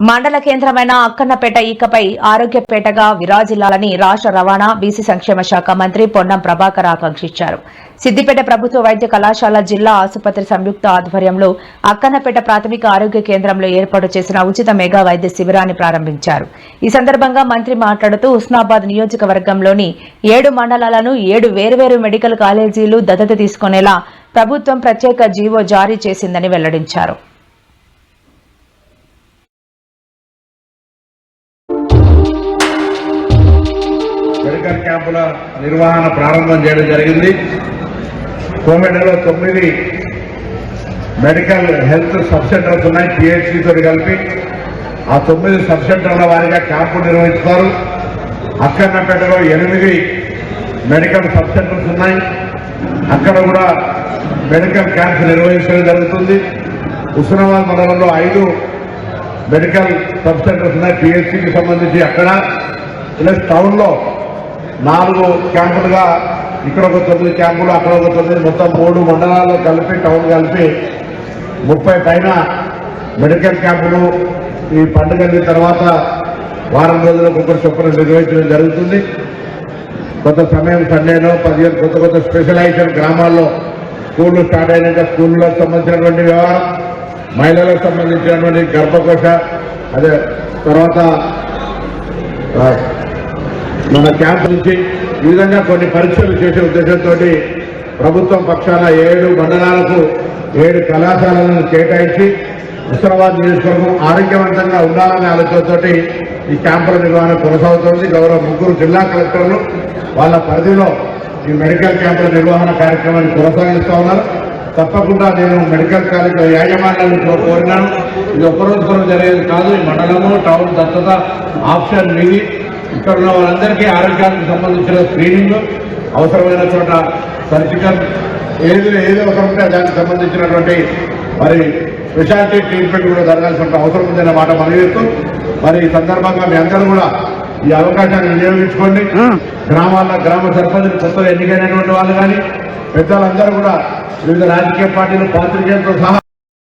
మండల కేంద్రమైన అక్కన్నపేట ఈకపై ఆరోగ్యపేటగా విరాజిల్లాలని రాష్ట్ర రవాణా బీసీ సంక్షేమ శాఖ మంత్రి పొన్నం ప్రభాకర్ ఆకాంక్షించారు. సిద్దిపేట ప్రభుత్వ వైద్య కళాశాల జిల్లా ఆసుపత్రి సంయుక్త ఆధ్వర్యంలో అక్కన్నపేట ప్రాథమిక ఆరోగ్య కేంద్రంలో ఏర్పాటు చేసిన ఉచిత మెగా వైద్య శిబిరాన్ని ప్రారంభించారు. ఈ సందర్భంగా మంత్రి మాట్లాడుతూ ఉస్నాబాద్ నియోజకవర్గంలోని ఏడు మండలాలను ఏడు వేర్వేరు మెడికల్ కాలేజీలు దత్తత తీసుకునేలా ప్రభుత్వం ప్రత్యేక జీవో జారీ చేసిందని వెల్లడించారు. మెడికల్ క్యాంపుల నిర్వహణ ప్రారంభం చేయడం జరిగింది. కోమెడలో తొమ్మిది మెడికల్ హెల్త్ సబ్ సెంటర్స్ ఉన్నాయి పిహెచ్సితో కలిపి. ఆ తొమ్మిది సబ్ సెంటర్ల వారిగా క్యాంపు నిర్వహిస్తారు. అక్కన్నపేటలో ఎనిమిది మెడికల్ సబ్ సెంటర్స్ ఉన్నాయి. అక్కడ కూడా మెడికల్ క్యాంప్స్ నిర్వహించడం జరుగుతుంది. హుస్నాబాద్ మండలంలో ఐదు మెడికల్ సబ్ సెంటర్స్ ఉన్నాయి పిహెచ్సికి సంబంధించి అక్కడ. ప్లస్ టౌన్లో నాలుగు క్యాంపులుగా ఇక్కడ ఒక తొమ్మిది క్యాంపులు అక్కడ ఒక తొమ్మిది మొత్తం మూడు మండలాలు కలిపి టౌన్ కలిపి ముప్పై పైన మెడికల్ క్యాంపులు ఈ పండుగ తర్వాత వారం రోజులకు ఒకరి చొప్పున నిర్వహించడం జరుగుతుంది. కొంత సమయం సండేలో పదిహేను కొత్త కొత్త స్పెషలైజేషన్ గ్రామాల్లో స్కూళ్ళు స్టార్ట్ అయినాక స్కూళ్ళకు సంబంధించినటువంటి వ్యవహారం మహిళలకు సంబంధించినటువంటి గర్భకోశ అదే తర్వాత మన క్యాంప్ నుంచి ఈ విధంగా కొన్ని పరీక్షలు చేసే ఉద్దేశంతో ప్రభుత్వం పక్షాన ఏడు మండలాలకు ఏడు కళాశాలలను కేటాయించి హుస్నాబాద్ నియోజకవర్గం ఆరోగ్యవంతంగా ఉండాలనే ఆలోచనతోటి ఈ క్యాంపుల నిర్వహణ కొనసాగుతోంది. గౌరవ ముగ్గురు జిల్లా కలెక్టర్లు వాళ్ళ పరిధిలో ఈ మెడికల్ క్యాంపుల నిర్వహణ కార్యక్రమాన్ని కొనసాగిస్తూ ఉన్నారు. తప్పకుండా నేను మెడికల్ కాలేజ్ యాజమాన్యాన్ని కోరినాను. ఇది ఒక్కరోజు కొరకు జరిగేది కాదు. ఈ మండలము టౌన్ దత్తత ఆప్షన్ మీది. ఇక్కడ ఉన్న వాళ్ళందరికీ ఆరోగ్యానికి సంబంధించిన స్క్రీనింగ్ అవసరమైన చోట సర్జికల్ ఏది ఏది అవసరం ఉంటే దానికి సంబంధించినటువంటి మరి స్పెషాలిటీ ట్రీట్మెంట్ కూడా జరగాల్సిన అవసరం ఉందన్న మాట మనవేస్తూ మరి ఈ సందర్భంగా మీ అందరూ కూడా ఈ అవకాశాన్ని వినియోగించుకోండి. గ్రామాల్లో గ్రామ సర్పంచులు కొత్తగా ఎన్నికైనటువంటి వాళ్ళు కానీ పెద్దలందరూ కూడా వివిధ రాజకీయ పార్టీలు పాత్రికేయులతో సహా